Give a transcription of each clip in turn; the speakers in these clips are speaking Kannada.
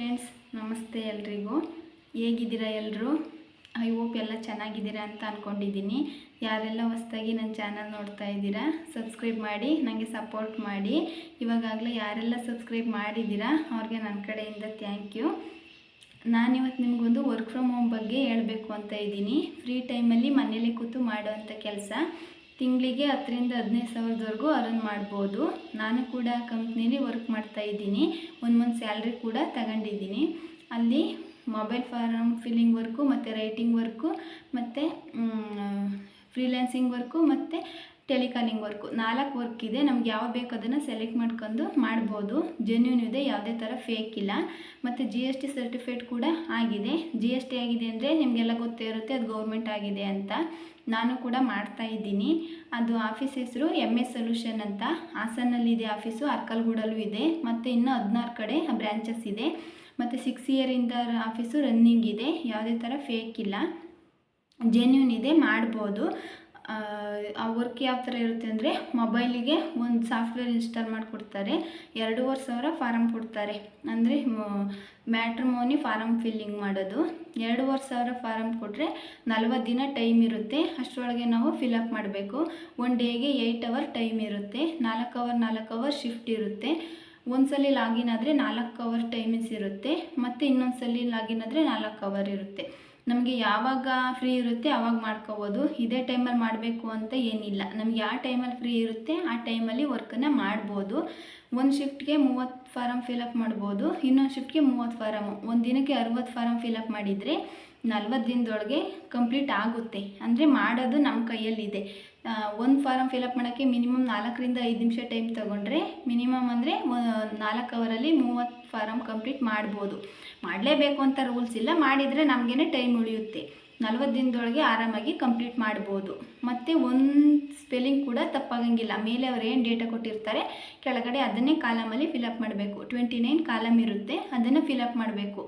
ಫ್ರೆಂಡ್ಸ್ ನಮಸ್ತೆ ಎಲ್ರಿಗೂ. ಹೇಗಿದ್ದೀರಾ ಎಲ್ಲರೂ ಐ ಹೋಪ್ ಎಲ್ಲ ಚೆನ್ನಾಗಿದ್ದೀರಾ ಅಂತ ಅಂದ್ಕೊಂಡಿದ್ದೀನಿ ಯಾರೆಲ್ಲ ಹೊಸ್ದಾಗಿ ನನ್ನ ಚಾನಲ್ ನೋಡ್ತಾ ಇದ್ದೀರಾ, ಸಬ್ಸ್ಕ್ರೈಬ್ ಮಾಡಿ, ನನಗೆ ಸಪೋರ್ಟ್ ಮಾಡಿ. ಇವಾಗಾಗಲೇ ಯಾರೆಲ್ಲ ಸಬ್ಸ್ಕ್ರೈಬ್ ಮಾಡಿದ್ದೀರಾ, ಅವ್ರಿಗೆ ನನ್ನ ಕಡೆಯಿಂದ ಥ್ಯಾಂಕ್ ಯು ನಾನಿವತ್ತು ನಿಮಗೊಂದು ವರ್ಕ್ ಫ್ರಮ್ ಹೋಮ್ ಬಗ್ಗೆ ಹೇಳಬೇಕು ಅಂತ ಇದ್ದೀನಿ. ಫ್ರೀ ಟೈಮಲ್ಲಿ ಮನೇಲಿ ಕೂತು ಮಾಡೋವಂಥ ಕೆಲಸ. ತಿಂಗಳಿಗೆ ಹತ್ತರಿಂದ ಹದಿನೈದು ಸಾವಿರದವರೆಗೂ ಅರ್ನ್ ಮಾಡ್ಬೋದು. ನಾನು ಕೂಡ ಕಂಪ್ನೀಲಿ ವರ್ಕ್ ಮಾಡ್ತಾ ಇದ್ದೀನಿ. ಒಂದು ಮಂತ್ ಸ್ಯಾಲ್ರಿ ಕೂಡ ತಗೊಂಡಿದ್ದೀನಿ. ಅಲ್ಲಿ ಮೊಬೈಲ್ ಫಾರಮ್ ಫಿಲ್ಲಿಂಗ್ ವರ್ಕು, ಮತ್ತು ರೈಟಿಂಗ್ ವರ್ಕು, ಮತ್ತು ಫ್ರೀಲ್ಯಾನ್ಸಿಂಗ್ ವರ್ಕು, ಮತ್ತು ಟೆಲಿಕಾಲಿಂಗ್ ವರ್ಕು. ನಾಲ್ಕು ವರ್ಕ್ ಇದೆ. ನಮ್ಗೆ ಯಾವ ಬೇಕು ಅದನ್ನು ಸೆಲೆಕ್ಟ್ ಮಾಡ್ಕೊಂಡು ಮಾಡ್ಬೋದು. ಜೆನ್ಯೂನ್ ಇದೆ, ಯಾವುದೇ ಥರ ಫೇಕ್ ಇಲ್ಲ. ಮತ್ತು ಜಿ ಎಸ್ ಟಿ ಸರ್ಟಿಫಿಕೇಟ್ ಕೂಡ ಆಗಿದೆ. ಜಿ ಎಸ್ ಟಿ ಆಗಿದೆ ಅಂದರೆ ನಿಮಗೆಲ್ಲ ಗೊತ್ತೇ ಇರುತ್ತೆ, ಅದು ಗೌರ್ಮೆಂಟ್ ಆಗಿದೆ ಅಂತ. ನಾನು ಕೂಡ ಮಾಡ್ತಾ ಇದ್ದೀನಿ. ಅದು ಆಫೀಸ್ ಹೆಸರು ಎಂ ಎಸ್ ಸೊಲ್ಯೂಷನ್ ಅಂತ. ಹಾಸನಲ್ಲಿದೆ ಆಫೀಸು, ಅರ್ಕಲ್ಗೂಡಲ್ಲೂ ಇದೆ. ಮತ್ತು ಇನ್ನೂ ಹದಿನಾರು ಕಡೆ ಬ್ರ್ಯಾಂಚಸ್ ಇದೆ. ಮತ್ತು ಸಿಕ್ಸ್ ಇಯರಿಂದ ಆಫೀಸು ರನ್ನಿಂಗ್ ಇದೆ. ಯಾವುದೇ ಥರ ಫೇಕ್ ಇಲ್ಲ. ಜೆನ್ಯೂನ್ ಇದೆ, ಮಾಡ್ಬೋದು. ಆ, ವರ್ಕ್ ಯಾವ ಥರ ಇರುತ್ತೆ ಅಂದರೆ ಮೊಬೈಲಿಗೆ ಒಂದು ಸಾಫ್ಟ್ವೇರ್ ಇನ್ಸ್ಟಾಲ್ ಮಾಡಿಕೊಡ್ತಾರೆ. ಎರಡೂವರೆ ಸಾವಿರ ಫಾರಮ್ ಕೊಡ್ತಾರೆ. ಅಂದರೆ ಮ್ಯಾಟ್ರಿಮೋನಿ ಫಾರಮ್ ಫಿಲ್ಲಿಂಗ್ ಮಾಡೋದು. ಎರಡೂವರೆ ಸಾವಿರ ಫಾರಮ್ ಕೊಟ್ಟರೆ ನಲ್ವತ್ತು ದಿನ ಟೈಮ್ ಇರುತ್ತೆ. ಅಷ್ಟರೊಳಗೆ ನಾವು ಫಿಲಪ್ ಮಾಡಬೇಕು. ಒನ್ ಡೇಗೆ ಏಯ್ಟ್ ಅವರ್ ಟೈಮ್ ಇರುತ್ತೆ. ನಾಲ್ಕು ಅವರ್ ನಾಲ್ಕು ಅವರ್ ಶಿಫ್ಟ್ ಇರುತ್ತೆ. ಒಂದ್ಸಲಿ ಲಾಗಿನ್ ಆದರೆ ನಾಲ್ಕು ಅವರ್ ಟೈಮಿಂಗ್ಸ್ ಇರುತ್ತೆ. ಮತ್ತು ಇನ್ನೊಂದ್ಸಲಿ ಲಾಗಿನ್ ಆದರೆ ನಾಲ್ಕು ಅವರ್ ಇರುತ್ತೆ. ನಮಗೆ ಯಾವಾಗ ಫ್ರೀ ಇರುತ್ತೆ ಆವಾಗ ಮಾಡ್ಕೋಬೋದು. ಇದೇ ಟೈಮಲ್ಲಿ ಮಾಡಬೇಕು ಅಂತ ಏನಿಲ್ಲ. ನಮ್ಗೆ ಯಾವ ಟೈಮಲ್ಲಿ ಫ್ರೀ ಇರುತ್ತೆ, ಆ ಟೈಮಲ್ಲಿ ವರ್ಕನ್ನು ಮಾಡ್ಬೋದು. ಒಂದು ಶಿಫ್ಟ್ಗೆ ಮೂವತ್ತು ಫಾರಮ್ ಫಿಲಪ್ ಮಾಡ್ಬೋದು. ಇನ್ನೊಂದು ಶಿಫ್ಟ್ಗೆ ಮೂವತ್ತು ಫಾರಮ್ ಒಂದು ದಿನಕ್ಕೆ ಅರುವತ್ತು ಫಾರಮ್ ಫಿಲಪ್ ಮಾಡಿದರೆ ನಲ್ವತ್ತು ದಿನದೊಳಗೆ ಕಂಪ್ಲೀಟ್ ಆಗುತ್ತೆ. ಅಂದರೆ ಮಾಡೋದು ನಮ್ಮ ಕೈಯಲ್ಲಿದೆ. ಒಂದು ಫಾರಮ್ ಫಿಲಪ್ ಮಾಡೋಕ್ಕೆ ಮಿನಿಮಮ್ ನಾಲ್ಕರಿಂದ ಐದು ನಿಮಿಷ ಟೈಮ್ ತೊಗೊಂಡ್ರೆ ಮಿನಿಮಮ್ ಅಂದರೆ ನಾಲ್ಕು ಅವರಲ್ಲಿ ಮೂವತ್ತು ಫಾರಮ್ ಕಂಪ್ಲೀಟ್ ಮಾಡ್ಬೋದು. ಮಾಡಲೇಬೇಕು ಅಂತ ರೂಲ್ಸ್ ಇಲ್ಲ. ಮಾಡಿದರೆ ನಮಗೇನೆ ಟೈಮ್ ಉಳಿಯುತ್ತೆ. ನಲ್ವತ್ತು ದಿನದೊಳಗೆ ಆರಾಮಾಗಿ ಕಂಪ್ಲೀಟ್ ಮಾಡ್ಬೋದು. ಮತ್ತು ಒಂದು ಸ್ಪೆಲ್ಲಿಂಗ್ ಕೂಡ ತಪ್ಪಾಗಂಗಿಲ್ಲ. ಮೇಲೆ ಅವ್ರು ಏನು ಡೇಟಾ ಕೊಟ್ಟಿರ್ತಾರೆ, ಕೆಳಗಡೆ ಅದನ್ನೇ ಕಾಲಮಲ್ಲಿ ಫಿಲಪ್ ಮಾಡಬೇಕು. ಟ್ವೆಂಟಿ ನೈನ್ ಕಾಲಮ್ ಇರುತ್ತೆ, ಅದನ್ನು ಫಿಲಪ್ ಮಾಡಬೇಕು.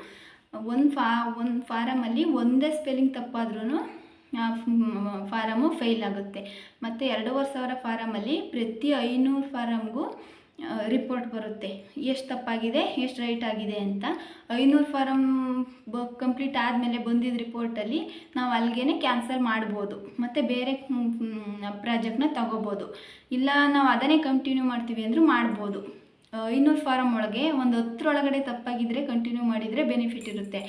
ಒಂದು ಫಾ, ಒಂದು ಫಾರಮಲ್ಲಿ ಒಂದೇ ಸ್ಪೆಲ್ಲಿಂಗ್ ತಪ್ಪಾದ್ರೂ ಫಾರಮು ಫೇಲ್ ಆಗುತ್ತೆ. ಮತ್ತು ಎರಡೂವರೆ ಸಾವಿರ ಫಾರಮಲ್ಲಿ ಪ್ರತಿ ಐನೂರು ಫಾರಮ್ಗೂ ರಿಪೋರ್ಟ್ ಬರುತ್ತೆ. ಎಷ್ಟು ತಪ್ಪಾಗಿದೆ, ಎಷ್ಟು ರೈಟ್ ಆಗಿದೆ ಅಂತ ಐನೂರು ಫಾರಮ್ ಬ ಕಂಪ್ಲೀಟ್ ಆದಮೇಲೆ ಬಂದಿದ್ದ ರಿಪೋರ್ಟಲ್ಲಿ ನಾವು ಅಲ್ಲಿಗೆ ಕ್ಯಾನ್ಸಲ್ ಮಾಡ್ಬೋದು. ಮತ್ತು ಬೇರೆ ಪ್ರಾಜೆಕ್ಟ್ನ ತಗೋಬೋದು. ಇಲ್ಲ ನಾವು ಅದನ್ನೇ ಕಂಟಿನ್ಯೂ ಮಾಡ್ತೀವಿ ಅಂದರೂ ಮಾಡ್ಬೋದು. ಐನೂರು ಫಾರಮ್ ಒಳಗೆ ಒಂದು ಹತ್ತರೊಳಗಡೆ ತಪ್ಪಾಗಿದ್ದರೆ ಕಂಟಿನ್ಯೂ ಮಾಡಿದರೆ ಬೆನಿಫಿಟ್ ಇರುತ್ತೆ.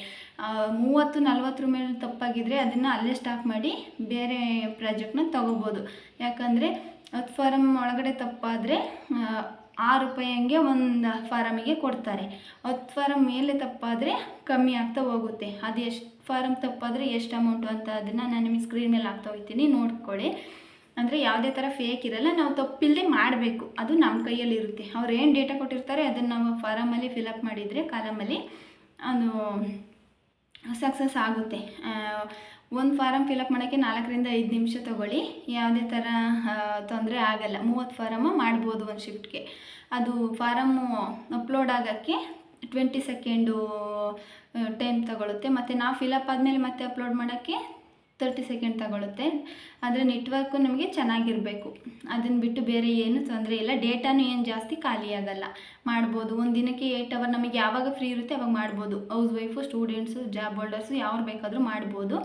ಮೂವತ್ತು ನಲ್ವತ್ತರ ಮೇಲೆ ತಪ್ಪಾಗಿದ್ದರೆ ಅದನ್ನು ಅಲ್ಲೇ ಸ್ಟಾಪ್ ಮಾಡಿ ಬೇರೆ ಪ್ರಾಜೆಕ್ಟ್ನ ತಗೋಬೋದು. ಯಾಕಂದರೆ ಹತ್ತು ಫಾರಮ್ ಒಳಗಡೆ ತಪ್ಪಾದರೆ ಆರು ರೂಪಾಯಿ ಹಂಗೆ ಒಂದು ಫಾರಮಿಗೆ ಕೊಡ್ತಾರೆ. ಹತ್ತು ಫಾರಮ್ ಮೇಲೆ ತಪ್ಪಾದರೆ ಕಮ್ಮಿ ಆಗ್ತಾ ಹೋಗುತ್ತೆ. ಅದು ಎಷ್ಟು ಫಾರಮ್ ತಪ್ಪಾದರೆ ಎಷ್ಟು ಅಮೌಂಟು ಅಂತ ಅದನ್ನು ನಾನು ನಿಮಗೆ ಸ್ಕ್ರೀನ್ ಮೇಲೆ ಹಾಕ್ತಾ ಹೋಗ್ತೀನಿ, ನೋಡ್ಕೊಳ್ಳಿ. ಅಂದರೆ ಯಾವುದೇ ಥರ ಫೇಕ್ ಇರಲ್ಲ, ನಾವು ತಪ್ಪಿಲ್ಲದೆ ಮಾಡಬೇಕು. ಅದು ನಮ್ಮ ಕೈಯಲ್ಲಿ ಇರುತ್ತೆ. ಅವ್ರು ಏನು ಡೇಟಾ ಕೊಟ್ಟಿರ್ತಾರೆ, ಅದನ್ನು ನಾವು ಫಾರಮಲ್ಲಿ ಫಿಲಪ್ ಮಾಡಿದರೆ, ಕಾಲಮಲ್ಲಿ ಅದು ಸಕ್ಸಸ್ ಆಗುತ್ತೆ. ಒಂದು ಫಾರಮ್ ಫಿಲಪ್ ಮಾಡೋಕ್ಕೆ ನಾಲ್ಕರಿಂದ ಐದು ನಿಮಿಷ ತೊಗೊಳ್ಳಿ. ಯಾವುದೇ ಥರ ತೊಂದರೆ ಆಗಲ್ಲ. ಮೂವತ್ತು ಫಾರಮ್ ಮಾಡ್ಬೋದು ಒಂದು ಶಿಫ್ಟ್ಗೆ. ಅದು ಫಾರಮ್ಮು ಅಪ್ಲೋಡ್ ಆಗೋಕ್ಕೆ ಟ್ವೆಂಟಿ ಸೆಕೆಂಡು ಟೈಮ್ ತಗೊಳುತ್ತೆ. ಮತ್ತು ನಾವು ಫಿಲಪ್ ಆದಮೇಲೆ ಮತ್ತೆ ಅಪ್ಲೋಡ್ ಮಾಡೋಕ್ಕೆ ತರ್ಟಿ ಸೆಕೆಂಡ್ ತಗೊಳುತ್ತೆ. ಆದರೆ ನೆಟ್ವರ್ಕು ನಮಗೆ ಚೆನ್ನಾಗಿರಬೇಕು. ಅದನ್ನು ಬಿಟ್ಟು ಬೇರೆ ಏನು ತೊಂದರೆ ಇಲ್ಲ. ಡೇಟಾನು ಏನು ಜಾಸ್ತಿ ಖಾಲಿ ಆಗಲ್ಲ. ಮಾಡ್ಬೋದು. ಒಂದು ದಿನಕ್ಕೆ ಏಯ್ಟ್ ಅವರ್ ನಮಗೆ ಯಾವಾಗ ಫ್ರೀ ಇರುತ್ತೆ ಅವಾಗ ಮಾಡ್ಬೋದು. House wife students job holders ಯಾರು ಬೇಕಾದರೂ ಮಾಡ್ಬೋದು.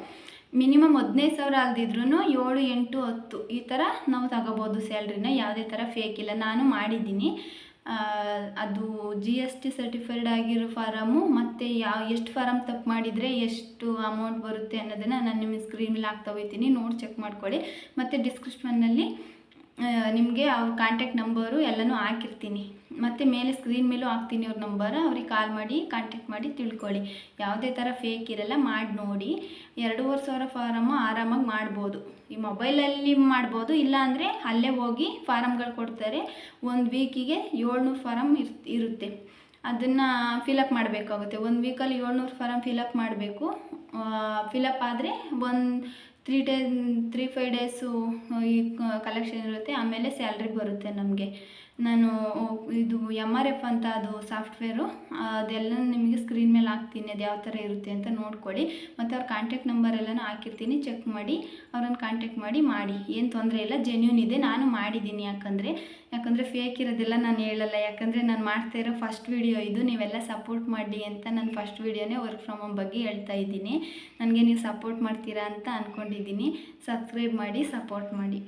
ಮಿನಿಮಮ್ ಹದಿನೈದು ಸಾವಿರ ಅಲ್ದಿದ್ರೂ ಏಳು, ಎಂಟು, ಹತ್ತು ಈ ಥರ ನಾವು ತಗೋಬೋದು ಸ್ಯಾಲ್ರಿನ. ಯಾವುದೇ ಥರ ಫೇಕ್ ಇಲ್ಲ. ನಾನು ಮಾಡಿದ್ದೀನಿ. ಅದು ಜಿ ಎಸ್ ಟಿ ಸರ್ಟಿಫೈಡ್ ಆಗಿರೋ ಫಾರಮು ಮತ್ತು ಯಾವ ಎಷ್ಟು ಫಾರಮ್ ತಪ್ಪು ಮಾಡಿದರೆ ಎಷ್ಟು ಅಮೌಂಟ್ ಬರುತ್ತೆ ಅನ್ನೋದನ್ನು ನಾನು ನಿಮ್ಮ ಸ್ಕ್ರೀನ್ ಮೇಲೆ ಹಾಕ್ತಾ ಹೋಗ್ತೀನಿ. ನೋಡಿ ಚೆಕ್ ಮಾಡ್ಕೊಳ್ಳಿ. ಮತ್ತು ಡಿಸ್ಕ್ರಿಪ್ಷನ್ನಲ್ಲಿ ನಿಮಗೆ ಅವ್ರ ಕಾಂಟ್ಯಾಕ್ಟ್ ನಂಬರು ಎಲ್ಲನೂ ಹಾಕಿರ್ತೀನಿ. ಮತ್ತು ಮೇಲೆ ಸ್ಕ್ರೀನ್ ಮೇಲೂ ಹಾಕ್ತೀನಿ ಅವ್ರ ನಂಬರ್ ಅವ್ರಿಗೆ ಕಾಲ್ ಮಾಡಿ ಕಾಂಟ್ಯಾಕ್ಟ್ ಮಾಡಿ ತಿಳ್ಕೊಳ್ಳಿ. ಯಾವುದೇ ಥರ ಫೇಕ್ ಇರಲ್ಲ, ಮಾಡಿ ನೋಡಿ. ಎರಡೂವರೆ ಸಾವಿರ ಫಾರಮ್ಮು ಆರಾಮಾಗಿ ಮಾಡ್ಬೋದು. ಈ ಮೊಬೈಲಲ್ಲಿ ಮಾಡ್ಬೋದು, ಇಲ್ಲಾಂದರೆ ಅಲ್ಲೇ ಹೋಗಿ ಫಾರಮ್ಗಳು ಕೊಡ್ತಾರೆ. ಒಂದು ವೀಕಿಗೆ ಏಳ್ನೂರು ಫಾರಮ್ ಇರ್, ಇರುತ್ತೆ. ಅದನ್ನು ಫಿಲಪ್ ಮಾಡಬೇಕಾಗುತ್ತೆ. ಒಂದು ವೀಕಲ್ಲಿ ಏಳ್ನೂರು ಫಾರಮ್ ಫಿಲಪ್ ಮಾಡಬೇಕು. ಫಿಲಪ್ ಆದರೆ ಒಂದು three day three five days ಈ ಕಲೆಕ್ಷನ್ ಇರುತ್ತೆ. ಆಮೇಲೆ ಸ್ಯಾಲ್ರಿ ಬರುತ್ತೆ ನಮಗೆ. ನಾನು ಇದು ಎಂ ಆರ್ ಎಫ್ ಅಂತ ಅದು ಸಾಫ್ಟ್ವೇರು ಅದೆಲ್ಲ ನಿಮಗೆ ಸ್ಕ್ರೀನ್ ಮೇಲೆ ಹಾಕ್ತೀನಿ, ಅದು ಯಾವ ಥರ ಇರುತ್ತೆ ಅಂತ ನೋಡ್ಕೊಳ್ಳಿ. ಮತ್ತು ಅವ್ರ ಕಾಂಟ್ಯಾಕ್ಟ್ ನಂಬರ್ ಎಲ್ಲನೂ ಹಾಕಿರ್ತೀನಿ ಚೆಕ್ ಮಾಡಿ, ಅವ್ರನ್ನ ಕಾಂಟ್ಯಾಕ್ಟ್ ಮಾಡಿ ಮಾಡಿ. ಏನು ತೊಂದರೆ ಇಲ್ಲ ಜೆನ್ಯೂನ್ ಇದೆ, ನಾನು ಮಾಡಿದ್ದೀನಿ. ಯಾಕಂದರೆ ಯಾಕಂದರೆ ಫೇಕ್ ಇರೋದೆಲ್ಲ ನಾನು ಹೇಳಲ್ಲ. ಯಾಕಂದರೆ ನಾನು ಮಾಡ್ತಾ ಇರೋ ಫಸ್ಟ್ ವೀಡಿಯೋ ಇದು, ನೀವೆಲ್ಲ ಸಪೋರ್ಟ್ ಮಾಡಿ ಅಂತ ನಾನು ಫಸ್ಟ್ ವೀಡಿಯೋನೇ ವರ್ಕ್ ಫ್ರಮ್ ಹೋಮ್ ಬಗ್ಗೆ ಹೇಳ್ತಾ ಇದ್ದೀನಿ. ನನಗೆ ನೀವು ಸಪೋರ್ಟ್ ಮಾಡ್ತೀರಾ ಅಂತ ಅಂದ್ಕೊಂಡಿದ್ದೀನಿ ಸಬ್ಸ್ಕ್ರೈಬ್ ಮಾಡಿ ಸಪೋರ್ಟ್ ಮಾಡಿ.